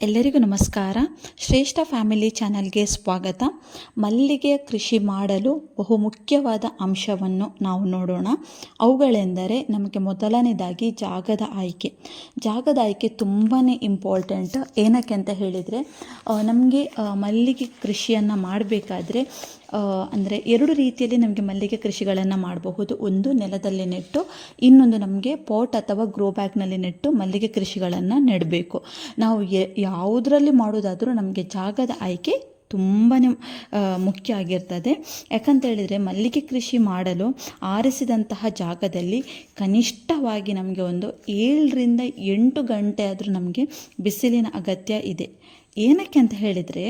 ಎಲ್ಲರಿಗೂ ನಮಸ್ಕಾರ. ಶ್ರೇಷ್ಠ ಫ್ಯಾಮಿಲಿ ಚಾನಲ್ಗೆ ಸ್ವಾಗತ. ಮಲ್ಲಿಗೆಯ ಕೃಷಿ ಮಾಡಲು ಬಹು ಮುಖ್ಯವಾದ ಅಂಶವನ್ನು ನಾವು ನೋಡೋಣ. ಅವುಗಳೆಂದರೆ ನಮಗೆ ಮೊದಲನೇದಾಗಿ ಜಾಗದ ಆಯ್ಕೆ. ಜಾಗದ ಆಯ್ಕೆ ತುಂಬಾ ಇಂಪಾರ್ಟೆಂಟ್. ಏನಕ್ಕೆ ಅಂತ ಹೇಳಿದರೆ ನಮಗೆ ಮಲ್ಲಿಗೆ ಕೃಷಿಯನ್ನು ಮಾಡಬೇಕಾದ್ರೆ ಅಂದರೆ ಎರಡು ರೀತಿಯಲ್ಲಿ ನಮಗೆ ಮಲ್ಲಿಗೆ ಕೃಷಿಗಳನ್ನು ಮಾಡಬಹುದು. ಒಂದು ನೆಲದಲ್ಲಿ ನೆಟ್ಟು, ಇನ್ನೊಂದು ನಮಗೆ ಪಾಟ್ ಅಥವಾ ಗ್ರೋ ಬ್ಯಾಗ್ನಲ್ಲಿ ನೆಟ್ಟು ಮಲ್ಲಿಗೆ ಕೃಷಿಗಳನ್ನು ನೆಡಬೇಕು. ನಾವು ಯಾವುದರಲ್ಲಿ ಮಾಡೋದಾದರೂ ನಮಗೆ ಜಾಗದ ಆಯ್ಕೆ ತುಂಬಾ ಮುಖ್ಯ ಆಗಿರ್ತದೆ. ಯಾಕಂತ ಹೇಳಿದರೆ ಮಲ್ಲಿಗೆ ಕೃಷಿ ಮಾಡಲು ಆರಿಸಿದಂತಹ ಜಾಗದಲ್ಲಿ ಕನಿಷ್ಠವಾಗಿ ನಮಗೆ ಒಂದು ಏಳರಿಂದ ಎಂಟು ಗಂಟೆ ಆದರೂ ನಮಗೆ ಬಿಸಿಲಿನ ಅಗತ್ಯ ಇದೆ. ಏನಕ್ಕೆ ಅಂತ ಹೇಳಿದರೆ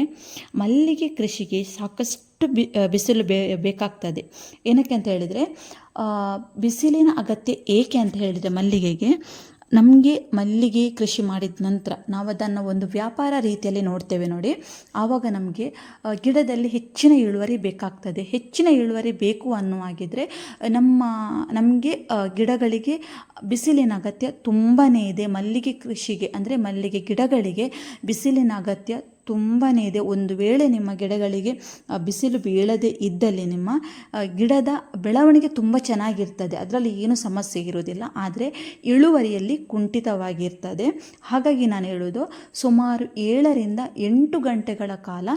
ಮಲ್ಲಿಗೆ ಕೃಷಿಗೆ ಸಾಕಷ್ಟು ಬಿ ಬಿಸಿಲು ಬೇಕಾಗ್ತದೆ. ಏನಕ್ಕೆ ಅಂತ ಹೇಳಿದರೆ ಬಿಸಿಲಿನ ಅಗತ್ಯ ಏಕೆ ಅಂತ ಹೇಳಿದರೆ ಮಲ್ಲಿಗೆಗೆ, ನಮಗೆ ಮಲ್ಲಿಗೆ ಕೃಷಿ ಮಾಡಿದ ನಂತರ ನಾವು ಅದನ್ನು ಒಂದು ವ್ಯಾಪಾರ ರೀತಿಯಲ್ಲಿ ನೋಡ್ತೇವೆ ನೋಡಿ. ಆವಾಗ ನಮಗೆ ಗಿಡದಲ್ಲಿ ಹೆಚ್ಚಿನ ಇಳುವರಿ ಬೇಕಾಗ್ತದೆ. ಹೆಚ್ಚಿನ ಇಳುವರಿ ಬೇಕು ಅನ್ನುವಾಗಿದ್ದರೆ ನಮ್ಮ, ನಮಗೆ ಗಿಡಗಳಿಗೆ ಬಿಸಿಲಿನ ಅಗತ್ಯ ತುಂಬಾ ಇದೆ. ಮಲ್ಲಿಗೆ ಕೃಷಿಗೆ, ಅಂದರೆ ಮಲ್ಲಿಗೆ ಗಿಡಗಳಿಗೆ ಬಿಸಿಲಿನ ಅಗತ್ಯ ತುಂಬಾ ಇದೆ. ಒಂದು ವೇಳೆ ನಿಮ್ಮ ಗಿಡಗಳಿಗೆ ಬಿಸಿಲು ಬೀಳದೇ ಇದ್ದಲ್ಲಿ ನಿಮ್ಮ ಗಿಡದ ಬೆಳವಣಿಗೆ ತುಂಬ ಚೆನ್ನಾಗಿರ್ತದೆ. ಅದರಲ್ಲಿ ಏನು ಸಮಸ್ಯೆ ಇರೋದಿಲ್ಲ ಆದರೆ ಇಳುವರಿಯಲ್ಲಿ ಕುಂಠಿತವಾಗಿರ್ತದೆ. ಹಾಗಾಗಿ ನಾನು ಹೇಳೋದು ಸುಮಾರು ಏಳರಿಂದ ಎಂಟು ಗಂಟೆಗಳ ಕಾಲ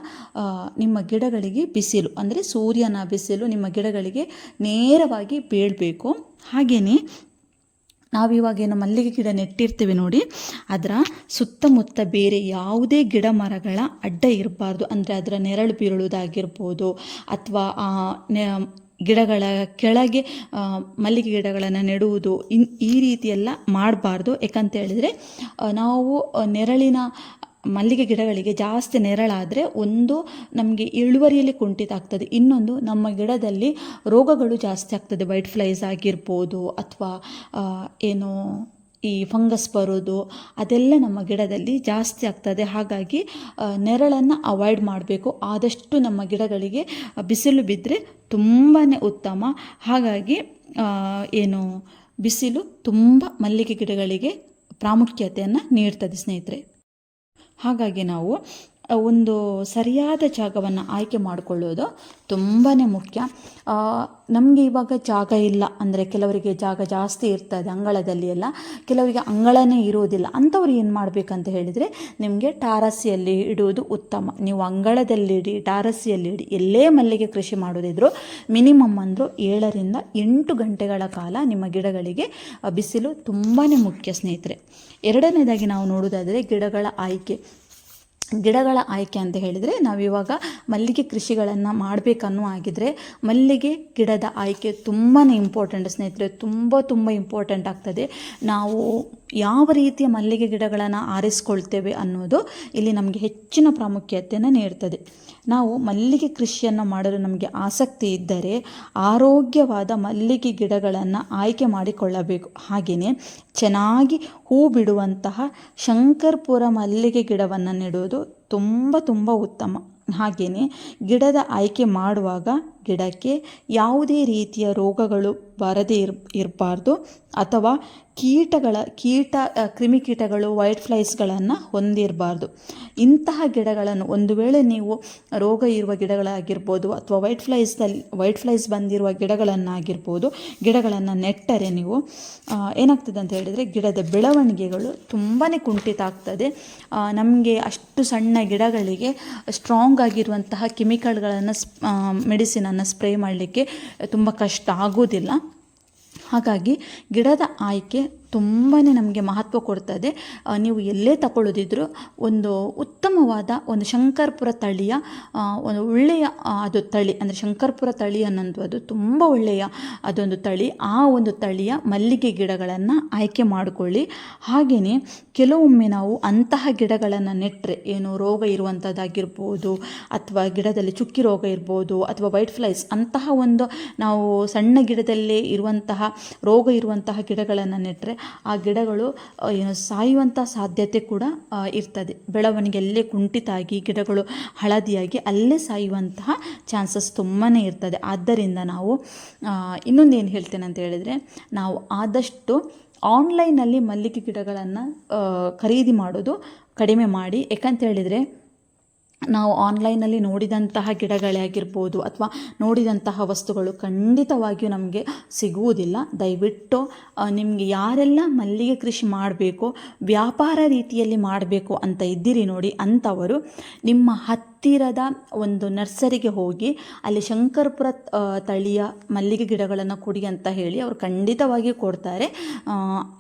ನಿಮ್ಮ ಗಿಡಗಳಿಗೆ ಬಿಸಿಲು, ಅಂದರೆ ಸೂರ್ಯನ ಬಿಸಿಲು ನಿಮ್ಮ ಗಿಡಗಳಿಗೆ ನೇರವಾಗಿ ಬೀಳಬೇಕು. ಹಾಗೆಯೇ ನಾವಿವಾಗೇನು ಮಲ್ಲಿಗೆ ಗಿಡ ನೆಟ್ಟಿರ್ತೀವಿ ನೋಡಿ, ಅದರ ಸುತ್ತಮುತ್ತ ಬೇರೆ ಯಾವುದೇ ಗಿಡ ಮರಗಳ ಅಡ್ಡ ಇರಬಾರ್ದು. ಅಂದರೆ ಅದರ ನೆರಳು ಬೀಳುವುದಾಗಿರ್ಬೋದು, ಅಥವಾ ಗಿಡಗಳ ಕೆಳಗೆ ಮಲ್ಲಿಗೆ ಗಿಡಗಳನ್ನು ನೆಡುವುದು ಇನ್, ಈ ರೀತಿಯೆಲ್ಲ ಮಾಡಬಾರ್ದು. ಯಾಕಂತ ಹೇಳಿದರೆ ನಾವು ನೆರಳಿನ ಮಲ್ಲಿಗೆ ಗಿಡಗಳಿಗೆ ಜಾಸ್ತಿ ನೆರಳಾದರೆ ಒಂದು ನಮಗೆ ಇಳುವರಿಯಲ್ಲಿ ಕುಂಠಿತ ಆಗ್ತದೆ. ಇನ್ನೊಂದು ನಮ್ಮ ಗಿಡದಲ್ಲಿ ರೋಗಗಳು ಜಾಸ್ತಿ ಆಗ್ತದೆ. ವೈಟ್ ಫ್ಲೈಸ್ ಆಗಿರ್ಬೋದು ಅಥವಾ ಏನು ಈ ಫಂಗಸ್ ಬರೋದು, ಅದೆಲ್ಲ ನಮ್ಮ ಗಿಡದಲ್ಲಿ ಜಾಸ್ತಿ ಆಗ್ತದೆ. ಹಾಗಾಗಿ ನೆರಳನ್ನು ಅವಾಯ್ಡ್ ಮಾಡಬೇಕು. ಆದಷ್ಟು ನಮ್ಮ ಗಿಡಗಳಿಗೆ ಬಿಸಿಲು ಬಿದ್ದರೆ ತುಂಬಾ ಉತ್ತಮ. ಹಾಗಾಗಿ ಏನು, ಬಿಸಿಲು ತುಂಬ ಮಲ್ಲಿಗೆ ಗಿಡಗಳಿಗೆ ಪ್ರಾಮುಖ್ಯತೆಯನ್ನು ನೀಡ್ತದೆ ಸ್ನೇಹಿತರೆ. ಹಾಗಾಗಿ ನಾವು ಒಂದು ಸರಿಯಾದ ಜಾಗವನ್ನು ಆಯ್ಕೆ ಮಾಡಿಕೊಳ್ಳೋದು ತುಂಬಾ ಮುಖ್ಯ. ನಮಗೆ ಇವಾಗ ಜಾಗ ಇಲ್ಲ ಅಂದರೆ ಕೆಲವರಿಗೆ ಜಾಗ ಜಾಸ್ತಿ ಇರ್ತದೆ ಅಂಗಳದಲ್ಲಿ ಎಲ್ಲ. ಕೆಲವರಿಗೆ ಅಂಗಳನೇ ಇರುವುದಿಲ್ಲ ಅಂಥವ್ರು ಏನು ಮಾಡಬೇಕಂತ ಹೇಳಿದರೆ ನಿಮಗೆ ಟಾರಸಿಯಲ್ಲಿ ಇಡುವುದು ಉತ್ತಮ. ನೀವು ಅಂಗಳದಲ್ಲಿ ಇಡಿ ಟಾರಸಿಯಲ್ಲಿ ಇಡಿ. ಎಲ್ಲೇ ಮಲ್ಲಿಗೆ ಕೃಷಿ ಮಾಡೋದಿದ್ರು ಮಿನಿಮಮ್ ಅಂದರೂ ಏಳರಿಂದ ಎಂಟು ಗಂಟೆಗಳ ಕಾಲ ನಿಮ್ಮ ಗಿಡಗಳಿಗೆ ಬಿಸಿಲು ತುಂಬಾ ಮುಖ್ಯ ಸ್ನೇಹಿತರೆ. ಎರಡನೇದಾಗಿ ನಾವು ನೋಡೋದಾದರೆ ಗಿಡಗಳ ಆಯ್ಕೆ. ಗಿಡಗಳ ಆಯ್ಕೆ ಅಂತ ಹೇಳಿದರೆ ನಾವಿವಾಗ ಮಲ್ಲಿಗೆ ಕೃಷಿಗಳನ್ನು ಮಾಡಬೇಕನ್ನೋ ಆಗಿದ್ರೆ ಮಲ್ಲಿಗೆ ಗಿಡದ ಆಯ್ಕೆ ತುಂಬಾ ಇಂಪಾರ್ಟೆಂಟ್ ಸ್ನೇಹಿತರೆ, ತುಂಬ ತುಂಬ ಇಂಪಾರ್ಟೆಂಟ್ ಆಗ್ತದೆ. ನಾವು ಯಾವ ರೀತಿಯ ಮಲ್ಲಿಗೆ ಗಿಡಗಳನ್ನು ಆರಿಸ್ಕೊಳ್ತೇವೆ ಅನ್ನೋದು ಇಲ್ಲಿ ನಮಗೆ ಹೆಚ್ಚಿನ ಪ್ರಾಮುಖ್ಯತೆಯನ್ನು ನೀಡ್ತದೆ. ನಾವು ಮಲ್ಲಿಗೆ ಕೃಷಿಯನ್ನು ಮಾಡಲು ನಮಗೆ ಆಸಕ್ತಿ ಇದ್ದರೆ ಆರೋಗ್ಯವಾದ ಮಲ್ಲಿಗೆ ಗಿಡಗಳನ್ನು ಆಯ್ಕೆ ಮಾಡಿಕೊಳ್ಳಬೇಕು. ಹಾಗೆಯೇ ಚೆನ್ನಾಗಿ ಹೂ ಬಿಡುವಂತಹ ಶಂಕರ್ಪುರ ಮಲ್ಲಿಗೆ ಗಿಡವನ್ನು ನೆಡುವುದು ತುಂಬ ತುಂಬ ಉತ್ತಮ. ಹಾಗೆಯೇ ಗಿಡದ ಆಯ್ಕೆ ಮಾಡುವಾಗ ಗಿಡಕ್ಕೆ ಯಾವುದೇ ರೀತಿಯ ರೋಗಗಳು ಬರದೇ ಇರ್, ಇರಬಾರ್ದು ಅಥವಾ ಕೀಟಗಳ ಕೀಟ ಕ್ರಿಮಿಕೀಟಗಳು ವೈಟ್ ಫ್ಲೈಸ್ಗಳನ್ನು ಹೊಂದಿರಬಾರ್ದು. ಇಂತಹ ಗಿಡಗಳನ್ನು ಒಂದು ವೇಳೆ ನೀವು ರೋಗ ಇರುವ ಗಿಡಗಳಾಗಿರ್ಬೋದು ಅಥವಾ ವೈಟ್ ಫ್ಲೈಸ್ದಲ್ಲಿ ವೈಟ್ ಫ್ಲೈಸ್ ಬಂದಿರುವ ಗಿಡಗಳನ್ನಾಗಿರ್ಬೋದು, ಗಿಡಗಳನ್ನು ನೆಟ್ಟರೆ ನೀವು ಏನಾಗ್ತದೆ ಅಂತ ಹೇಳಿದರೆ ಗಿಡದ ಬೆಳವಣಿಗೆಗಳು ತುಂಬಾ ಕುಂಠಿತ ಆಗ್ತದೆ. ನಮಗೆ ಅಷ್ಟು ಸಣ್ಣ ಗಿಡಗಳಿಗೆ ಸ್ಟ್ರಾಂಗ್ ಆಗಿರುವಂತಹ ಕೆಮಿಕಲ್ಗಳನ್ನು ಮೆಡಿಸಿನನ್ನು ಸ್ಪ್ರೇ ಮಾಡಲಿಕ್ಕೆ ತುಂಬ ಕಷ್ಟ ಆಗೋದಿಲ್ಲ. ಹಾಗಾಗಿ ಗಿಡದ ಆಯ್ಕೆ ತುಂಬಾ ನಮಗೆ ಮಹತ್ವ ಕೊಡ್ತದೆ. ನೀವು ಎಲ್ಲೇ ತಗೊಳ್ಳೋದಿದ್ರು ಒಂದು ಉತ್ತಮವಾದ ಒಂದು ಶಂಕರ್ಪುರ ತಳಿಯ ಒಂದು ಒಳ್ಳೆಯ ಅದು ತಳಿ, ಅಂದರೆ ಶಂಕರ್ಪುರ ತಳಿ ಅನ್ನೋದು ಅದು ತುಂಬ ಒಳ್ಳೆಯ ಅದೊಂದು ತಳಿ. ಆ ಒಂದು ತಳಿಯ ಮಲ್ಲಿಗೆ ಗಿಡಗಳನ್ನು ಆಯ್ಕೆ ಮಾಡಿಕೊಳ್ಳಿ. ಹಾಗೆಯೇ ಕೆಲವೊಮ್ಮೆ ನಾವು ಅಂತಹ ಗಿಡಗಳನ್ನು ನೆಟ್ಟರೆ ಏನು ರೋಗ ಇರುವಂಥದ್ದಾಗಿರ್ಬೋದು ಅಥವಾ ಗಿಡದಲ್ಲಿ ಚುಕ್ಕಿ ರೋಗ ಇರ್ಬೋದು, ಅಥವಾ ವೈಟ್ ಫ್ಲೈಸ್, ಅಂತಹ ಒಂದು ನಾವು ಸಣ್ಣ ಗಿಡದಲ್ಲೇ ಇರುವಂತಹ, ರೋಗ ಇರುವಂತಹ ಗಿಡಗಳನ್ನು ನೆಟ್ಟರೆ ಆ ಗಿಡಗಳು ಏನು ಸಾಯುವಂಥ ಸಾಧ್ಯತೆ ಕೂಡ ಇರ್ತದೆ. ಬೆಳವಣಿಗೆ ಕುಂಠಿತ ಆಗಿ ಗಿಡಗಳು ಹಳದಿಯಾಗಿ ಅಲ್ಲೇ ಸಾಯುವಂತಹ ಚಾನ್ಸಸ್ ತುಂಬಾ ಇರ್ತದೆ. ಆದ್ದರಿಂದ ನಾವು ಇನ್ನೊಂದು ಏನು ಹೇಳ್ತೇನೆ ಅಂತ ಹೇಳಿದರೆ, ನಾವು ಆದಷ್ಟು ಆನ್ಲೈನಲ್ಲಿ ಮಲ್ಲಿಗೆ ಗಿಡಗಳನ್ನು ಖರೀದಿ ಮಾಡೋದು ಕಡಿಮೆ ಮಾಡಿ. ಯಾಕಂತ ಹೇಳಿದರೆ ನಾವು ಆನ್ಲೈನಲ್ಲಿ ನೋಡಿದಂತಹ ಗಿಡಗಳೇ ಆಗಿರ್ಬೋದು ಅಥವಾ ನೋಡಿದಂತಹ ವಸ್ತುಗಳು ಖಂಡಿತವಾಗಿಯೂ ನಮಗೆ ಸಿಗುವುದಿಲ್ಲ. ದಯವಿಟ್ಟು ನಿಮಗೆ ಯಾರೆಲ್ಲ ಮಲ್ಲಿಗೆ ಕೃಷಿ ಮಾಡಬೇಕು, ವ್ಯಾಪಾರ ರೀತಿಯಲ್ಲಿ ಮಾಡಬೇಕು ಅಂತ ಇದ್ದೀರಿ ನೋಡಿ ಅಂಥವರು ನಿಮ್ಮ ಹತ್ತಿರದ ಒಂದು ನರ್ಸರಿಗೆ ಹೋಗಿ ಅಲ್ಲಿ ಶಂಕರಪುರ ತಳಿಯ ಮಲ್ಲಿಗೆ ಗಿಡಗಳನ್ನು ಕೊಡಿ ಅಂತ ಹೇಳಿ ಅವರು ಖಂಡಿತವಾಗಿ ಕೊಡ್ತಾರೆ.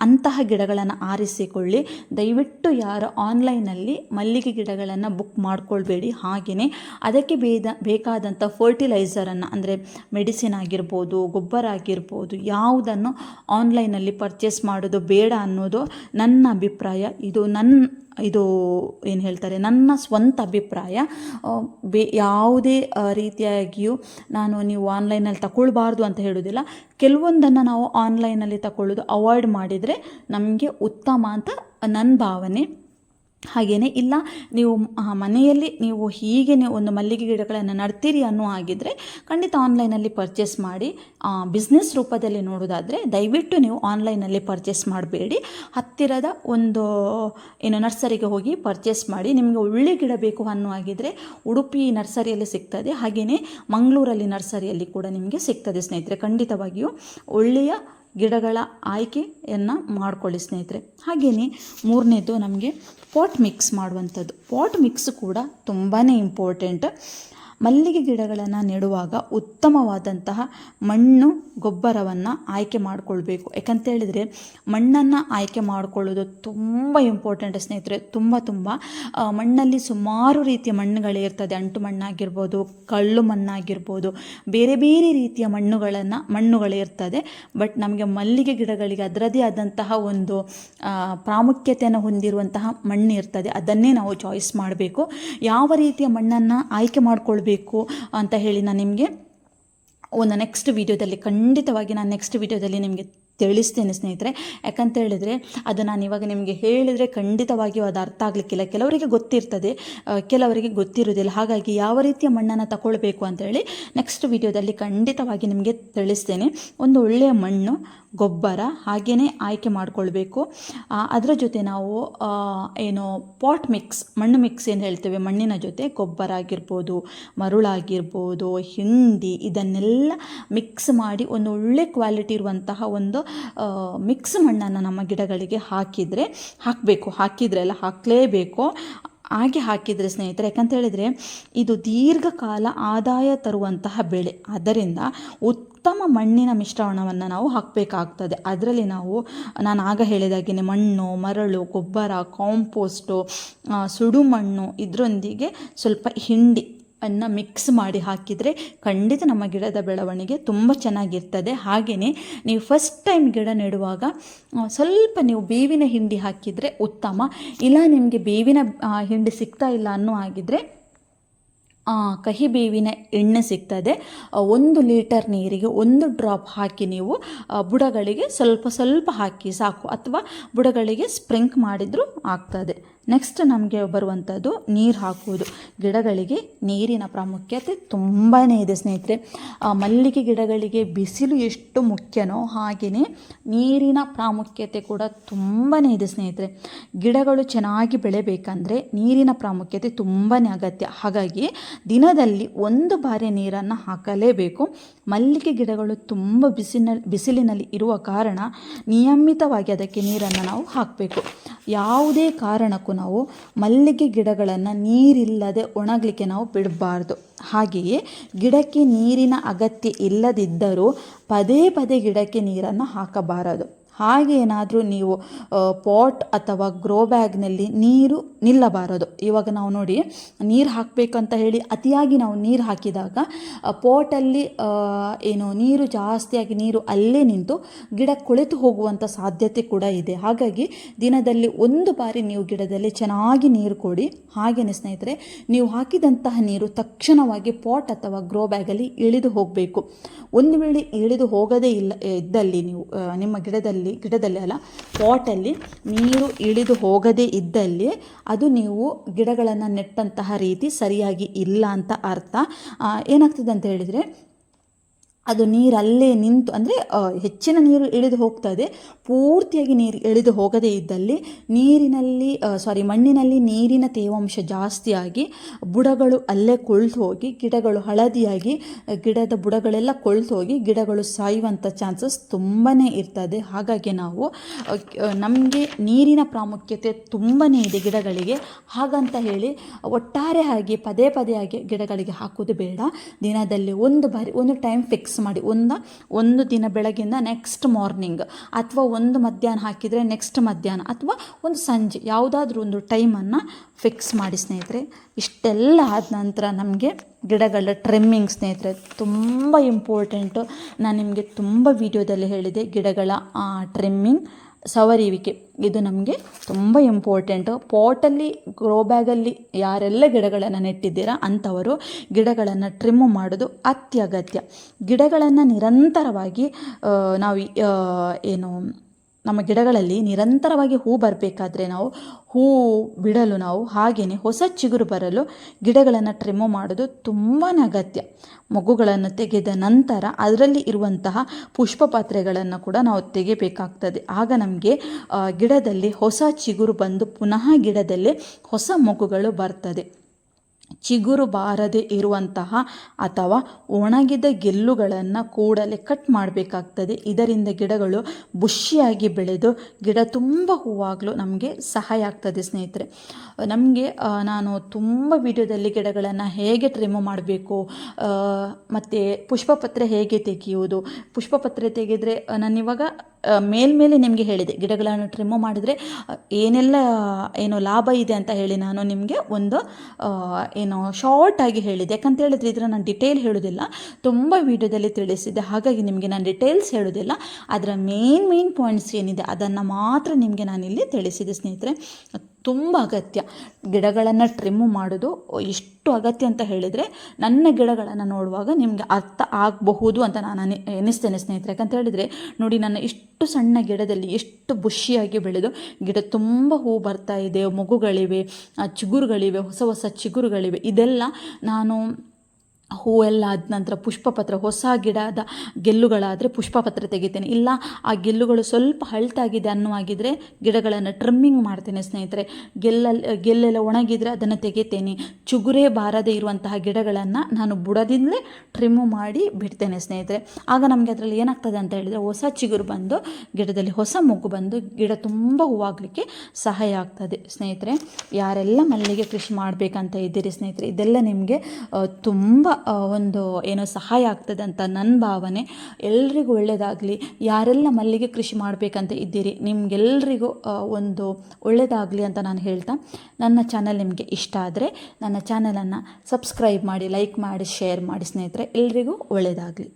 ಅಂತಹ ಗಿಡಗಳನ್ನು ಆರಿಸಿಕೊಳ್ಳಿ. ದಯವಿಟ್ಟು ಯಾರು ಆನ್ಲೈನಲ್ಲಿ ಮಲ್ಲಿಗೆ ಗಿಡಗಳನ್ನು ಬುಕ್ ಮಾಡಿಕೊಳ್ಬೇಡಿ. ಹಾಗೆಯೇ ಅದಕ್ಕೆ ಬೇದ, ಬೇಕಾದಂಥ ಫರ್ಟಿಲೈಸರನ್ನು ಅಂದರೆ ಮೆಡಿಸಿನ್ ಆಗಿರ್ಬೋದು, ಗೊಬ್ಬರ ಆಗಿರ್ಬೋದು, ಯಾವುದನ್ನು ಆನ್ಲೈನಲ್ಲಿ ಪರ್ಚೇಸ್ ಮಾಡೋದು ಬೇಡ ಅನ್ನೋದು ನನ್ನ ಅಭಿಪ್ರಾಯ. ಇದು ನನ್ನ ಇದು ಏನು ಹೇಳ್ತಾರೆ, ನನ್ನ ಸ್ವಂತ ಅಭಿಪ್ರಾಯ. ಬೇ, ಯಾವುದೇ ರೀತಿಯಾಗಿಯೂ ನಾನು ನೀವು ಆನ್ಲೈನಲ್ಲಿ ತಗೊಳ್ಬಾರ್ದು ಅಂತ ಹೇಳೋದಿಲ್ಲ ಕೆಲವೊಂದನ್ನು ನಾವು ಆನ್ಲೈನಲ್ಲಿ ತಗೊಳ್ಳೋದು ಅವಾಯ್ಡ್ ಮಾಡಿದರೆ ನಮಗೆ ಉತ್ತಮ ಅಂತ ನನ್ನ ಭಾವನೆ. ಹಾಗೆಯೇ ಇಲ್ಲ, ನೀವು ಮನೆಯಲ್ಲಿ ನೀವು ಹೀಗೆ ಒಂದು ಮಲ್ಲಿಗೆ ಗಿಡಗಳನ್ನು ನಡ್ತೀರಿ ಅನ್ನೋ ಆಗಿದ್ದರೆ ಖಂಡಿತ ಆನ್ಲೈನಲ್ಲಿ ಪರ್ಚೇಸ್ ಮಾಡಿ ಬಿಸ್ನೆಸ್ ರೂಪದಲ್ಲಿ ನೋಡೋದಾದರೆ ದಯವಿಟ್ಟು ನೀವು ಆನ್ಲೈನಲ್ಲಿ ಪರ್ಚೇಸ್ ಮಾಡಬೇಡಿ. ಹತ್ತಿರದ ಒಂದು, ಏನು, ನರ್ಸರಿಗೆ ಹೋಗಿ ಪರ್ಚೇಸ್ ಮಾಡಿ, ನಿಮಗೆ ಒಳ್ಳೆ ಗಿಡ ಬೇಕು ಅನ್ನೋ ಆಗಿದ್ದರೆ ಉಡುಪಿ ನರ್ಸರಿಯಲ್ಲಿ ಸಿಗ್ತದೆ ಹಾಗೆಯೇ ಮಂಗಳೂರಲ್ಲಿ ನರ್ಸರಿಯಲ್ಲಿ ಕೂಡ ನಿಮಗೆ ಸಿಗ್ತದೆ ಸ್ನೇಹಿತರೆ, ಖಂಡಿತವಾಗಿಯೂ ಒಳ್ಳೆಯ ಗಿಡಗಳ ಆಯ್ಕೆಯನ್ನು ಮಾಡ್ಕೊಳ್ಳಿ ಸ್ನೇಹಿತರೆ. ಹಾಗೆಯೇ ಮೂರನೇದು ನಮಗೆ ಪಾಟ್ ಮಿಕ್ಸ್ ಮಾಡುವಂಥದ್ದು. ಪಾಟ್ ಮಿಕ್ಸ್ ಕೂಡ ತುಂಬಾ ಇಂಪಾರ್ಟೆಂಟ್ ಮಲ್ಲಿಗೆ ಗಿಡಗಳನ್ನು ನೆಡುವಾಗ ಉತ್ತಮವಾದಂತಹ ಮಣ್ಣು ಗೊಬ್ಬರವನ್ನು ಆಯ್ಕೆ ಮಾಡಿಕೊಳ್ಬೇಕು. ಯಾಕಂತೇಳಿದರೆ ಮಣ್ಣನ್ನು ಆಯ್ಕೆ ಮಾಡಿಕೊಳ್ಳೋದು ತುಂಬ ಇಂಪಾರ್ಟೆಂಟ್ ಸ್ನೇಹಿತರೆ. ತುಂಬ ತುಂಬ ಮಣ್ಣಲ್ಲಿ ಸುಮಾರು ರೀತಿಯ ಮಣ್ಣುಗಳೇ ಇರ್ತದೆ. ಅಂಟು ಮಣ್ಣಾಗಿರ್ಬೋದು, ಕಳ್ಳು ಮಣ್ಣಾಗಿರ್ಬೋದು, ಬೇರೆ ಬೇರೆ ರೀತಿಯ ಮಣ್ಣುಗಳನ್ನು, ಮಣ್ಣುಗಳೇ ಇರ್ತದೆ. ಬಟ್ ನಮಗೆ ಮಲ್ಲಿಗೆ ಗಿಡಗಳಿಗೆ ಅದರದೇ ಆದಂತಹ ಒಂದು ಪ್ರಾಮುಖ್ಯತೆಯನ್ನು ಹೊಂದಿರುವಂತಹ ಮಣ್ಣು ಇರ್ತದೆ. ಅದನ್ನೇ ನಾವು ಚಾಯ್ಸ್ ಮಾಡಬೇಕು. ಯಾವ ರೀತಿಯ ಮಣ್ಣನ್ನು ಆಯ್ಕೆ ಮಾಡಿಕೊಳ್ಬೇಕು ಅಂತ ಹೇಳಿ ನಾನು ನಿಮಗೆ ಒಂದು ನೆಕ್ಸ್ಟ್ ವಿಡಿಯೋದಲ್ಲಿ ಖಂಡಿತವಾಗಿ ನಾನು ನೆಕ್ಸ್ಟ್ ವಿಡಿಯೋದಲ್ಲಿ ನಿಮಗೆ ತಿಳಿಸ್ತೇನೆ ಸ್ನೇಹಿತರೆ. ಯಾಕಂತ ಹೇಳಿದರೆ, ಅದು ನಾನು ಇವಾಗ ನಿಮಗೆ ಹೇಳಿದರೆ ಖಂಡಿತವಾಗಿಯೂ ಅದು ಅರ್ಥ ಆಗಲಿಕ್ಕಿಲ್ಲ. ಕೆಲವರಿಗೆ ಗೊತ್ತಿರ್ತದೆ ಕೆಲವರಿಗೆ ಗೊತ್ತಿರೋದಿಲ್ಲ ಹಾಗಾಗಿ ಯಾವ ರೀತಿಯ ಮಣ್ಣನ್ನು ತಗೊಳ್ಬೇಕು ಅಂತ ಹೇಳಿ ನೆಕ್ಸ್ಟ್ ವಿಡಿಯೋದಲ್ಲಿ ಖಂಡಿತವಾಗಿ ನಿಮಗೆ ತಿಳಿಸ್ತೇನೆ. ಒಂದು ಒಳ್ಳೆಯ ಮಣ್ಣು ಗೊಬ್ಬರ ಹಾಗೆಯೇ ಆಯ್ಕೆ ಮಾಡಿಕೊಳ್ಬೇಕು. ಅದರ ಜೊತೆ ನಾವು ಏನು ಪಾಟ್ ಮಿಕ್ಸ್ ಮಣ್ಣು ಮಿಕ್ಸ್ ಏನು ಹೇಳ್ತೇವೆ? ಮಣ್ಣಿನ ಜೊತೆ ಗೊಬ್ಬರ ಆಗಿರ್ಬೋದು ಮರುಳಾಗಿರ್ಬೋದು ಹಿಂಡಿ ಇದನ್ನೆಲ್ಲ ಮಿಕ್ಸ್ ಮಾಡಿ ಒಂದು ಒಳ್ಳೆ ಕ್ವಾಲಿಟಿ ಇರುವಂತಹ ಒಂದು ಮಿಕ್ಸ್ ಮಣ್ಣನ್ನು ನಮ್ಮ ಗಿಡಗಳಿಗೆ ಹಾಕಿದರೆ, ಹಾಕಬೇಕು. ಹಾಕಿದರೆ ಎಲ್ಲ ಹಾಕಲೇಬೇಕು. ಹಾಗೆ ಹಾಕಿದರೆ ಸ್ನೇಹಿತರೆ, ಯಾಕಂತ ಹೇಳಿದರೆ ಇದು ದೀರ್ಘಕಾಲ ಆದಾಯ ತರುವಂತಹ ಬೆಳೆ. ಆದ್ದರಿಂದ ಉತ್ತಮ ಮಣ್ಣಿನ ಮಿಶ್ರಣವನ್ನು ನಾವು ಹಾಕಬೇಕಾಗ್ತದೆ. ಅದರಲ್ಲಿ ನಾವು, ನಾನು ಆಗ ಹೇಳಿದಾಗೆ ಮಣ್ಣು, ಮರಳು, ಗೊಬ್ಬರ ಕಾಂಪೋಸ್ಟು ಸುಡುಮಣ್ಣು ಸುಡು ಮಣ್ಣು ಇದರೊಂದಿಗೆ ಸ್ವಲ್ಪ ಹಿಂಡಿ ಅನ್ನು ಮಿಕ್ಸ್ ಮಾಡಿ ಹಾಕಿದರೆ ಖಂಡಿತ ನಮ್ಮ ಗಿಡದ ಬೆಳವಣಿಗೆ ತುಂಬ ಚೆನ್ನಾಗಿರ್ತದೆ. ಹಾಗೆಯೇ ನೀವು ಫಸ್ಟ್ ಟೈಮ್ ಗಿಡ ನೆಡುವಾಗ ಸ್ವಲ್ಪ ನೀವು ಬೇವಿನ ಹಿಂಡಿ ಹಾಕಿದರೆ ಉತ್ತಮ. ಇಲ್ಲ ನಿಮಗೆ ಬೇವಿನ ಹಿಂಡಿ ಸಿಗ್ತಾ ಇಲ್ಲ ಅನ್ನೋ ಹಾಗಿದ್ರೆ ಕಹಿ ಬೇವಿನ ಎಣ್ಣೆ ಸಿಗ್ತದೆ. ಒಂದು ಲೀಟರ್ ನೀರಿಗೆ ಒಂದು ಡ್ರಾಪ್ ಹಾಕಿ ನೀವು ಬುಡಗಳಿಗೆ ಸ್ವಲ್ಪ ಸ್ವಲ್ಪ ಹಾಕಿ ಸಾಕು. ಅಥವಾ ಬುಡಗಳಿಗೆ ಸ್ಪ್ರಿಂಕ್ ಮಾಡಿದರೂ ಆಗ್ತದೆ. ನೆಕ್ಸ್ಟ್ ನಮಗೆ ಬರುವಂಥದ್ದು ನೀರು ಹಾಕುವುದು. ಗಿಡಗಳಿಗೆ ನೀರಿನ ಪ್ರಾಮುಖ್ಯತೆ ತುಂಬಾ ಇದೆ ಸ್ನೇಹಿತರೆ. ಮಲ್ಲಿಗೆ ಗಿಡಗಳಿಗೆ ಬಿಸಿಲು ಎಷ್ಟು ಮುಖ್ಯನೋ ಹಾಗೆಯೇ ನೀರಿನ ಪ್ರಾಮುಖ್ಯತೆ ಕೂಡ ತುಂಬಾ ಇದೆ ಸ್ನೇಹಿತರೆ. ಗಿಡಗಳು ಚೆನ್ನಾಗಿ ಬೆಳೆಬೇಕಂದ್ರೆ ನೀರಿನ ಪ್ರಾಮುಖ್ಯತೆ ತುಂಬಾ ಅಗತ್ಯ. ಹಾಗಾಗಿ ದಿನದಲ್ಲಿ ಒಂದು ಬಾರಿ ನೀರನ್ನು ಹಾಕಲೇಬೇಕು. ಮಲ್ಲಿಗೆ ಗಿಡಗಳು ತುಂಬ ಬಿಸಿನ, ಬಿಸಿಲಿನಲ್ಲಿ ಇರುವ ಕಾರಣ ನಿಯಮಿತವಾಗಿ ಅದಕ್ಕೆ ನೀರನ್ನು ನಾವು ಹಾಕಬೇಕು. ಯಾವುದೇ ಕಾರಣಕ್ಕೂ ನಾವು ಮಲ್ಲಿಗೆ ಗಿಡಗಳನ್ನು ನೀರಿಲ್ಲದೆ ಒಣಗಲಿಕ್ಕೆ ನಾವು ಬಿಡಬಾರ್ದು. ಹಾಗೆಯೇ ಗಿಡಕ್ಕೆ ನೀರಿನ ಅಗತ್ಯ ಇಲ್ಲದಿದ್ದರೂ ಪದೇ ಪದೇ ಗಿಡಕ್ಕೆ ನೀರನ್ನು ಹಾಕಬಾರದು. ಹಾಗೆ ಏನಾದರೂ ನೀವು ಪಾಟ್ ಅಥವಾ ಗ್ರೋ ಬ್ಯಾಗ್ನಲ್ಲಿ ನೀರು ನಿಲ್ಲಬಾರದು. ಇವಾಗ ನಾವು ನೋಡಿ, ನೀರು ಹಾಕಬೇಕಂತ ಹೇಳಿ ಅತಿಯಾಗಿ ನಾವು ನೀರು ಹಾಕಿದಾಗ ಪಾಟಲ್ಲಿ ಏನು ನೀರು ಜಾಸ್ತಿಯಾಗಿ ನೀರು ಅಲ್ಲೇ ನಿಂತು ಗಿಡ ಕೊಳೆತು ಹೋಗುವಂಥ ಸಾಧ್ಯತೆ ಕೂಡ ಇದೆ. ಹಾಗಾಗಿ ದಿನದಲ್ಲಿ ಒಂದು ಬಾರಿ ನೀವು ಗಿಡದಲ್ಲಿ ಚೆನ್ನಾಗಿ ನೀರು ಕೊಡಿ. ಹಾಗೇನೆ ಸ್ನೇಹಿತರೆ, ನೀವು ಹಾಕಿದಂತಹ ನೀರು ತಕ್ಷಣವಾಗಿ ಪಾಟ್ ಅಥವಾ ಗ್ರೋ ಬ್ಯಾಗಲ್ಲಿ ಇಳಿದು ಹೋಗಬೇಕು. ಒಂದು ವೇಳೆ ಇಳಿದು ಹೋಗದೇ ಇಲ್ಲ ಇದ್ದಲ್ಲಿ ನೀವು ನಿಮ್ಮ ಗಿಡದಲ್ಲಿ ಗಿಡದಲ್ಲಿ ಅಲ್ಲ ಪಾಟಲ್ಲಿ ನೀರು ಇಳಿದು ಹೋಗದೇ ಇದ್ದಲ್ಲಿ ಅದು ನೀವು ಗಿಡಗಳನ್ನು ನೆಟ್ಟಂತಹ ರೀತಿ ಸರಿಯಾಗಿ ಇಲ್ಲ ಅಂತ ಅರ್ಥ. ಏನಾಗ್ತದೆ ಅಂತ ಹೇಳಿದರೆ ಅದು ನೀರಲ್ಲೇ ನಿಂತು, ಅಂದರೆ ಹೆಚ್ಚಿನ ನೀರು ಇಳಿದು ಹೋಗ್ತದೆ ಪೂರ್ತಿಯಾಗಿ ನೀರು ಇಳಿದು ಹೋಗದೇ ಇದ್ದಲ್ಲಿ ನೀರಿನಲ್ಲಿ ಸಾರಿ ಮಣ್ಣಿನಲ್ಲಿ ನೀರಿನ ತೇವಾಂಶ ಜಾಸ್ತಿಯಾಗಿ ಬುಡಗಳು ಅಲ್ಲೇ ಕೊಳ್ತು ಹೋಗಿ, ಗಿಡಗಳು ಹಳದಿಯಾಗಿ ಗಿಡದ ಬುಡಗಳೆಲ್ಲ ಕೊಳ್ತು ಹೋಗಿ, ಗಿಡಗಳು ಸಾಯುವಂಥ ಚಾನ್ಸಸ್ ತುಂಬಾ ಇರ್ತದೆ ಹಾಗಾಗಿ ನಾವು ನಮಗೆ ನೀರಿನ ಪ್ರಾಮುಖ್ಯತೆ ತುಂಬಾ ಇದೆ ಗಿಡಗಳಿಗೆ. ಹಾಗಂತ ಹೇಳಿ, ಒಟ್ಟಾರೆ ಆಗಿ ಪದೇ ಪದೇ ಆಗಿ ಗಿಡಗಳಿಗೆ ಹಾಕೋದು ಬೇಡ. ದಿನದಲ್ಲಿ ಒಂದು ಬಾರಿ, ಒಂದು ಟೈಮ್ ಫಿಕ್ಸ್ ಮಾಡಿ. ಒಂದು ಒಂದು ದಿನ ಬೆಳಗ್ಗೆಯಿಂದ ನೆಕ್ಸ್ಟ್ ಮಾರ್ನಿಂಗ್ ಅಥವಾ ಒಂದು ಮಧ್ಯಾಹ್ನ ಹಾಕಿದರೆ ನೆಕ್ಸ್ಟ್ ಮಧ್ಯಾಹ್ನ ಅಥವಾ ಒಂದು ಸಂಜೆ ಯಾವುದಾದ್ರೂ ಒಂದು ಟೈಮನ್ನು ಫಿಕ್ಸ್ ಮಾಡಿ ಸ್ನೇಹಿತರೆ. ಇಷ್ಟೆಲ್ಲ ಆದ ನಂತರ ನಮಗೆ ಗಿಡಗಳ ಟ್ರಿಮ್ಮಿಂಗ್ ಸ್ನೇಹಿತರೆ ತುಂಬ ಇಂಪಾರ್ಟೆಂಟು ನಾನು ನಿಮಗೆ ತುಂಬ ವಿಡಿಯೋದಲ್ಲಿ ಹೇಳಿದೆ ಗಿಡಗಳ ಟ್ರಿಮ್ಮಿಂಗ್ ಸವರುವಿಕೆ. ಇದು ನಮಗೆ ತುಂಬ ಇಂಪಾರ್ಟೆಂಟು ಪಾಟಲ್ಲಿ ಗ್ರೋ ಬ್ಯಾಗಲ್ಲಿ ಯಾರೆಲ್ಲ ಗಿಡಗಳನ್ನು ನೆಟ್ಟಿದ್ದೀರಾ ಅಂಥವರು ಗಿಡಗಳನ್ನು ಟ್ರಿಮ್ ಮಾಡೋದು ಅತ್ಯಗತ್ಯ. ಗಿಡಗಳನ್ನು ನಿರಂತರವಾಗಿ ನಾವು ಏನು ನಮ್ಮ ಗಿಡಗಳಲ್ಲಿ ನಿರಂತರವಾಗಿ ಹೂ ಬರಬೇಕಾದ್ರೆ ನಾವು ಹೂ ಬಿಡಲು, ನಾವು ಹಾಗೆಯೇ ಹೊಸ ಚಿಗುರು ಬರಲು ಗಿಡಗಳನ್ನು ಟ್ರಿಮ್ಮು ಮಾಡೋದು ತುಂಬಾ ಅಗತ್ಯ. ಮಗುಗಳನ್ನು ತೆಗೆದ ನಂತರ ಅದರಲ್ಲಿ ಇರುವಂತಹ ಪುಷ್ಪ ಪಾತ್ರೆಗಳನ್ನು ಕೂಡ ನಾವು ತೆಗೆಯಬೇಕಾಗ್ತದೆ ಆಗ ನಮಗೆ ಗಿಡದಲ್ಲಿ ಹೊಸ ಚಿಗುರು ಬಂದು ಪುನಃ ಗಿಡದಲ್ಲಿ ಹೊಸ ಮಗುಗಳು ಬರ್ತದೆ. ಚಿಗುರು ಬಾರದೆ ಇರುವಂತಹ ಅಥವಾ ಒಣಗಿದ ಗೆಲ್ಲುಗಳನ್ನು ಕೂಡಲೇ ಕಟ್ ಮಾಡಬೇಕಾಗ್ತದೆ. ಇದರಿಂದ ಗಿಡಗಳು ಬುಷಿಯಾಗಿ ಬೆಳೆದು ಗಿಡ ತುಂಬ ಹೂವಾಗಲು ನಮಗೆ ಸಹಾಯ ಆಗ್ತದೆ ಸ್ನೇಹಿತರೆ. ನಮಗೆ ನಾನು ತುಂಬ ವಿಡಿಯೋದಲ್ಲಿ ಗಿಡಗಳನ್ನು ಹೇಗೆ ಟ್ರಿಮ್ ಮಾಡಬೇಕು ಮತ್ತು ಪುಷ್ಪಪತ್ರೆ ಹೇಗೆ ತೆಗೆಯುವುದು, ಪುಷ್ಪಪತ್ರೆ ತೆಗೆದರೆ ನಾನಿವಾಗ ಮೇಲ್ಮೇಲೆ ನಿಮಗೆ ಹೇಳಿದೆ. ಗಿಡಗಳನ್ನು ಟ್ರಿಮ್ ಮಾಡಿದರೆ ಏನೆಲ್ಲ ಏನು ಲಾಭ ಇದೆ ಅಂತ ಹೇಳಿ ನಾನು ನಿಮಗೆ ಒಂದು ಏನು ಶಾರ್ಟಾಗಿ ಹೇಳಿದೆ. ಯಾಕಂತ ಹೇಳಿದ್ರೆ ಇದರ ನಾನು ಡಿಟೇಲ್ ಹೇಳೋದಿಲ್ಲ. ತುಂಬ ವಿಡಿಯೋದಲ್ಲಿ ತಿಳಿಸಿದ್ದೆ. ಹಾಗಾಗಿ ನಿಮಗೆ ನಾನು ಡಿಟೇಲ್ಸ್ ಹೇಳೋದಿಲ್ಲ. ಅದರ ಮೇನ್ ಮೇನ್ ಪಾಯಿಂಟ್ಸ್ ಏನಿದೆ ಅದನ್ನು ಮಾತ್ರ ನಿಮಗೆ ನಾನಿಲ್ಲಿ ತಿಳಿಸಿದೆ ಸ್ನೇಹಿತರೆ. ತುಂಬ ಅಗತ್ಯ. ಗಿಡಗಳನ್ನು ಟ್ರಿಮ್ಮು ಮಾಡೋದು ಎಷ್ಟು ಅಗತ್ಯ ಅಂತ ಹೇಳಿದರೆ ನನ್ನ ಗಿಡಗಳನ್ನು ನೋಡುವಾಗ ನಿಮಗೆ ಅರ್ಥ ಆಗಬಹುದು ಅಂತ ನಾನು ಅನಿ, ಎನಿಸ್ತೇನೆ ಸ್ನೇಹಿತರೆ. ಯಾಕಂತ ಹೇಳಿದರೆ ನೋಡಿ ನನ್ನ ಇಷ್ಟು ಸಣ್ಣ ಗಿಡದಲ್ಲಿ ಎಷ್ಟು ಬುಷಿಯಾಗಿ ಬೆಳೆದು ಗಿಡ ತುಂಬ ಹೂ ಬರ್ತಾ ಇದೆ, ಮಗುಗಳಿವೆ ಚಿಗುರುಗಳಿವೆ, ಹೊಸ ಹೊಸ ಚಿಗುರುಗಳಿವೆ. ಇದೆಲ್ಲ ನಾನು ಹೂವೆಲ್ಲ ಆದ ನಂತರ ಪುಷ್ಪಪತ್ರ, ಹೊಸ ಗಿಡದ ಗೆಲ್ಲುಗಳಾದರೆ ಪುಷ್ಪಪತ್ರ ತೆಗಿತೇನೆ. ಇಲ್ಲ, ಆ ಗೆಲ್ಲುಗಳು ಸ್ವಲ್ಪ ಹಳ್ತಾಗಿದೆ ಅನ್ನುವಾಗಿದ್ದರೆ ಗಿಡಗಳನ್ನು ಟ್ರಿಮ್ಮಿಂಗ್ ಮಾಡ್ತೇನೆ ಸ್ನೇಹಿತರೆ. ಗೆಲ್ಲಲ್ಲಿ ಗೆಲ್ಲೆಲ್ಲ ಒಣಗಿದರೆ ಅದನ್ನು ತೆಗಿತೇನೆ. ಚುಗುರೇ ಬಾರದೇ ಇರುವಂತಹ ಗಿಡಗಳನ್ನು ನಾನು ಬುಡದಿಂದಲೇ ಟ್ರಿಮ್ಮು ಮಾಡಿ ಬಿಡ್ತೇನೆ ಸ್ನೇಹಿತರೆ. ಆಗ ನಮಗೆ ಅದರಲ್ಲಿ ಏನಾಗ್ತದೆ ಅಂತ ಹೇಳಿದರೆ ಹೊಸ ಚಿಗುರು ಬಂದು, ಗಿಡದಲ್ಲಿ ಹೊಸ ಮೊಗ್ಗು ಬಂದು ಗಿಡ ತುಂಬ ಹೂವಾಗಲಿಕ್ಕೆ ಸಹಾಯ ಆಗ್ತದೆ ಸ್ನೇಹಿತರೆ. ಯಾರೆಲ್ಲ ಮಲ್ಲಿಗೆ ಕೃಷಿ ಮಾಡಬೇಕಂತ ಇದ್ದೀರಿ ಸ್ನೇಹಿತರೆ, ಇದೆಲ್ಲ ನಿಮಗೆ ತುಂಬ ಒಂದು ಏನೋ ಸಹಾಯ ಆಗ್ತದೆ ಅಂತ ನನ್ನ ಭಾವನೆ. ಎಲ್ರಿಗೂ ಒಳ್ಳೆಯದಾಗಲಿ ಯಾರೆಲ್ಲ ಮಲ್ಲಿಗೆ ಕೃಷಿ ಮಾಡಬೇಕಂತ ಇದ್ದೀರಿ ನಿಮಗೆಲ್ಲರಿಗೂ ಒಂದು ಒಳ್ಳೆಯದಾಗಲಿ ಅಂತ ನಾನು ಹೇಳ್ತಾ, ನನ್ನ ಚಾನಲ್ ನಿಮಗೆ ಇಷ್ಟ ಆದರೆ, ನನ್ನ ಚಾನಲನ್ನು ಸಬ್ಸ್ಕ್ರೈಬ್ ಮಾಡಿ ಲೈಕ್ ಮಾಡಿ ಶೇರ್ ಮಾಡಿ ಸ್ನೇಹಿತರೆ, ಎಲ್ರಿಗೂ ಒಳ್ಳೆಯದಾಗಲಿ